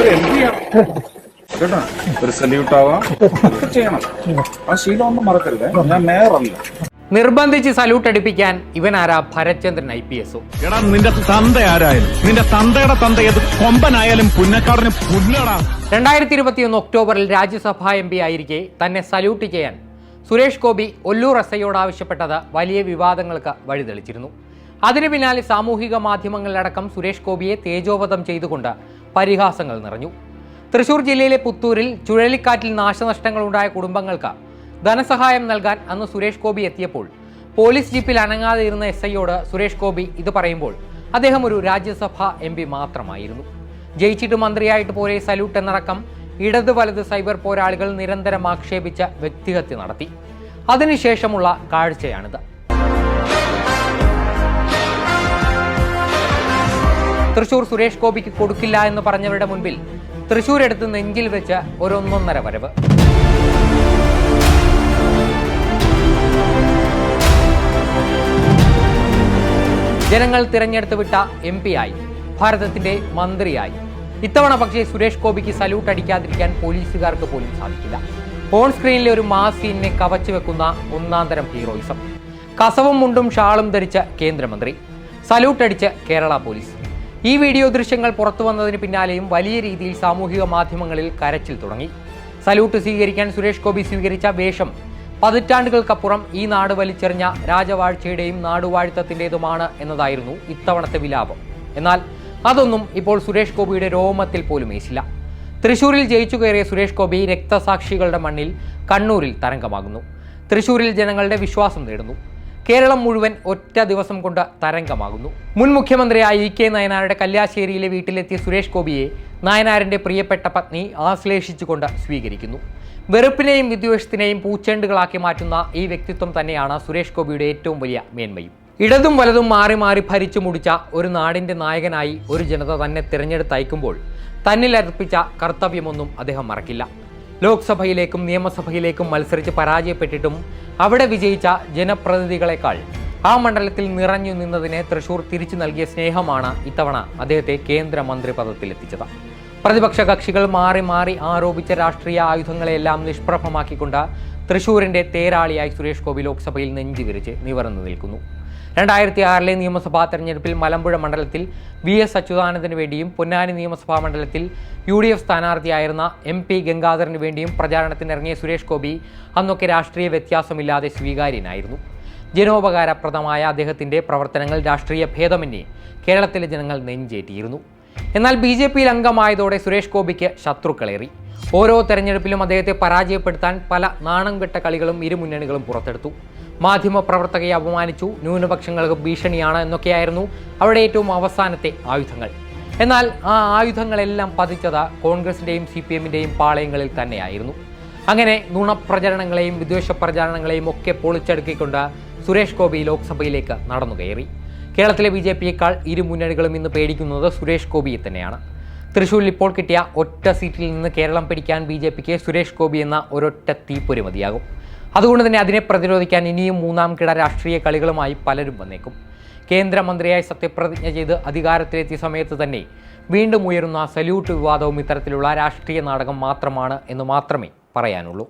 ഒരു M P ആണ് കേട്ടോ? ഒരു സല്യൂട്ട് ആവാം. ചെയ്യണം. ആ ശീലം ഒന്നും മറക്കരുത്. ഞാൻ മേയറല്ല. നിർബന്ധിച്ച് സല്യൂട്ട് അടിപ്പിക്കാൻ ഇവനാരാ ഭരത്ചന്ദ്രൻ ഐ പി എസ് എടാ നിന്റെ തന്ത ആരായാലും നിന്റെ തന്തയുടെ തന്ത ഏത് കൊമ്പനായാലും പുന്നക്കാടന് പുല്ലടാ. രണ്ടായിരത്തി ഇരുപത്തിയൊന്ന് ഒക്ടോബറിൽ രാജ്യസഭാ എം പി ആയിരിക്കെ തന്നെ സല്യൂട്ട് ചെയ്യാൻ സുരേഷ് ഗോപി ഒല്ലൂർ എസ് ഐയോട് ആവശ്യപ്പെട്ടത് വലിയ വിവാദങ്ങൾക്ക് വഴിതെളിച്ചിരുന്നു. അതിനു പിന്നാലെ സാമൂഹിക മാധ്യമങ്ങളിലടക്കം സുരേഷ് ഗോപിയെ തേജോവധം ചെയ്തുകൊണ്ട് പരിഹാസങ്ങൾ നിറഞ്ഞു. തൃശൂർ ജില്ലയിലെ പുത്തൂരിൽ ചുഴലിക്കാറ്റിൽ നാശനഷ്ടങ്ങൾ ഉണ്ടായ കുടുംബങ്ങൾക്ക് ധനസഹായം നൽകാൻ അന്ന് സുരേഷ് ഗോപി എത്തിയപ്പോൾ പോലീസ് ജീപ്പിൽ അനങ്ങാതെ ഇരുന്ന എസ് ഐയോട് സുരേഷ് ഗോപി ഇത് പറയുമ്പോൾ അദ്ദേഹം ഒരു രാജ്യസഭാ എം പി മാത്രമായിരുന്നു. ജയിച്ചിട്ട് മന്ത്രിയായിട്ട് പോലെ സല്യൂട്ട് എന്നടക്കം ഇടത് വലത് സൈബർ പോരാളികൾ നിരന്തരം ആക്ഷേപിച്ച വ്യക്തിഹത്യ നടത്തി. അതിനുശേഷമുള്ള കാഴ്ചയാണിത്. തൃശൂർ സുരേഷ് ഗോപിക്ക് കൊടുക്കില്ല എന്ന് പറഞ്ഞവരുടെ മുൻപിൽ തൃശൂർ എടുത്ത് നെഞ്ചിൽ വെച്ച് ഒരൊന്നൊന്നര വരവ്. ജനങ്ങൾ തിരഞ്ഞെടുത്ത് വിട്ട എം ആയി ഭാരതത്തിന്റെ മന്ത്രിയായി. ഇത്തവണ പക്ഷേ സുരേഷ് ഗോപിക്ക് സല്യൂട്ട് അടിക്കാതിരിക്കാൻ പോലീസുകാർക്ക് പോലും സാധിക്കില്ല. ഓൺ സ്ക്രീനിലെ ഒരു മാസ് സീനിനെ കവച്ചു വെക്കുന്ന ഒന്നാന്തരം ഹീറോയിസം. കസവും മുണ്ടും ഷാളും ധരിച്ച കേന്ദ്രമന്ത്രി. സല്യൂട്ട് അടിച്ച് കേരള പോലീസ്. ഈ വീഡിയോ ദൃശ്യങ്ങൾ പുറത്തു വന്നതിന് പിന്നാലെയും വലിയ രീതിയിൽ സാമൂഹിക മാധ്യമങ്ങളിൽ കരച്ചിൽ തുടങ്ങി. സല്യൂട്ട് സ്വീകരിക്കാൻ സുരേഷ് ഗോപി സ്വീകരിച്ച വേഷം പതിറ്റാണ്ടുകൾക്കപ്പുറം ഈ നാട് വലിച്ചെറിഞ്ഞ രാജവാഴ്ചയുടെയും നാടുവാഴ്ത്തത്തിന്റെതുമാണ് എന്നതായിരുന്നു ഇത്തവണത്തെ വിലാപം. എന്നാൽ അതൊന്നും ഇപ്പോൾ സുരേഷ് ഗോപിയുടെ രോമത്തിൽ പോലും ഏശില്ല. തൃശൂരിൽ ജയിച്ചു കയറിയ സുരേഷ് ഗോപി രക്തസാക്ഷികളുടെ മണ്ണിൽ കണ്ണൂരിൽ തരംഗമാകുന്നു. തൃശൂരിൽ ജനങ്ങളുടെ വിശ്വാസം നേടുന്നു. കേരളം മുഴുവൻ ഒറ്റ ദിവസം കൊണ്ട് തരംഗമാകുന്നു. മുൻ മുഖ്യമന്ത്രിയായ ഇ കെ നയനാരുടെ കല്യാശ്ശേരിയിലെ വീട്ടിലെത്തിയ സുരേഷ് ഗോപിയെ നയനാരിന്റെ പ്രിയപ്പെട്ട പത്നി ആശ്ലേഷിച്ചുകൊണ്ട് സ്വീകരിക്കുന്നു. വെറുപ്പിനെയും വിദ്വേഷത്തിനെയും പൂച്ചേണ്ടുകളാക്കി മാറ്റുന്ന ഈ വ്യക്തിത്വം തന്നെയാണ് സുരേഷ് ഗോപിയുടെ ഏറ്റവും വലിയ മേന്മയും. ഇടതും വലതും മാറി മാറി ഭരിച്ചു മുടിച്ച ഒരു നാടിന്റെ നായകനായി ഒരു ജനത തന്നെ തിരഞ്ഞെടുത്തയക്കുമ്പോൾ തന്നിൽ അർപ്പിച്ച കർത്തവ്യമൊന്നും അദ്ദേഹം മറക്കില്ല. ലോക്സഭയിലേക്കും നിയമസഭയിലേക്കും മത്സരിച്ച് പരാജയപ്പെട്ടിട്ടും അവിടെ വിജയിച്ച ജനപ്രതിനിധികളെക്കാൾ ആ മണ്ഡലത്തിൽ നിറഞ്ഞു നിന്നതിനെ തൃശൂർ തിരിച്ചു നൽകിയ സ്നേഹമാണ് ഇത്തവണ അദ്ദേഹത്തെ കേന്ദ്രമന്ത്രി പദത്തിലെത്തിച്ചത്. പ്രതിപക്ഷ കക്ഷികൾ മാറി മാറി ആരോപിച്ച രാഷ്ട്രീയ ആയുധങ്ങളെല്ലാം നിഷ്പ്രഭമാക്കിക്കൊണ്ട് തൃശൂരിന്റെ തേരാളിയായി സുരേഷ് ഗോപി ലോക്സഭയിൽ നെഞ്ചു വിരിച്ച് നിവർന്നു നിൽക്കുന്നു. രണ്ടായിരത്തി ആറിലെ നിയമസഭാ തെരഞ്ഞെടുപ്പിൽ മലമ്പുഴ മണ്ഡലത്തിൽ വി എസ് അച്യുതാനന്ദന് വേണ്ടിയും പൊന്നാനി നിയമസഭാ മണ്ഡലത്തിൽ യു ഡി എഫ് സ്ഥാനാർത്ഥിയായിരുന്ന എം പി ഗംഗാധരന് വേണ്ടിയും പ്രചാരണത്തിനിറങ്ങിയ സുരേഷ് ഗോപി അന്നൊക്കെ രാഷ്ട്രീയ വ്യത്യാസമില്ലാതെ സ്വീകാര്യനായിരുന്നു. ജനോപകാരപ്രദമായ അദ്ദേഹത്തിന്റെ പ്രവർത്തനങ്ങൾ രാഷ്ട്രീയ ഭേദമന്യേ കേരളത്തിലെ ജനങ്ങൾ നെഞ്ചേറ്റിയിരുന്നു. എന്നാൽ ബി ജെ പിയിൽ അംഗമായതോടെ സുരേഷ് ഗോപിക്ക് ശത്രുക്കളേറി. ഓരോ തെരഞ്ഞെടുപ്പിലും അദ്ദേഹത്തെ പരാജയപ്പെടുത്താൻ പല നാണം കെട്ട കളികളും ഇരു മുന്നണികളും പുറത്തെടുത്തു. മാധ്യമപ്രവർത്തകയെ അപമാനിച്ചു ന്യൂനപക്ഷങ്ങൾക്ക് ഭീഷണിയാണ് എന്നൊക്കെയായിരുന്നു അവിടെ ഏറ്റവും അവസാനത്തെ ആയുധങ്ങൾ. എന്നാൽ ആ ആയുധങ്ങളെല്ലാം പതിച്ചത് കോൺഗ്രസിന്റെയും സി പി എമ്മിന്റെയും പാളയങ്ങളിൽ തന്നെയായിരുന്നു. അങ്ങനെ നുണപ്രചരണങ്ങളെയും വിദ്വേഷ പ്രചാരണങ്ങളെയും ഒക്കെ പൊളിച്ചടുക്കിക്കൊണ്ട് സുരേഷ് ഗോപി ലോക്സഭയിലേക്ക് നടന്നു കയറി കേരളത്തിലെ ബി ജെ പിയേക്കാൾ ഇരു മുന്നണികളും ഇന്ന് പേടിക്കുന്നത് സുരേഷ് ഗോപിയെ തന്നെയാണ്. തൃശ്ശൂരിൽ ഇപ്പോൾ കിട്ടിയ ഒറ്റ സീറ്റിൽ നിന്ന് കേരളം പിടിക്കാൻ ബി ജെ പിക്ക് സുരേഷ് ഗോപി എന്ന ഒരൊറ്റ തീപ്പൊരി മതിയാകും. അതുകൊണ്ട് തന്നെ അതിനെ പ്രതിരോധിക്കാൻ ഇനിയും മൂന്നാം കിട രാഷ്ട്രീയ കളികളുമായി പലരും വന്നേക്കും. കേന്ദ്രമന്ത്രിയായി സത്യപ്രതിജ്ഞ ചെയ്ത് അധികാരത്തിലെത്തിയ സമയത്ത് തന്നെ വീണ്ടും ഉയരുന്ന സല്യൂട്ട് വിവാദവും ഇത്തരത്തിലുള്ള രാഷ്ട്രീയ നാടകം മാത്രമാണ് എന്ന് മാത്രമേ പറയാനുള്ളൂ.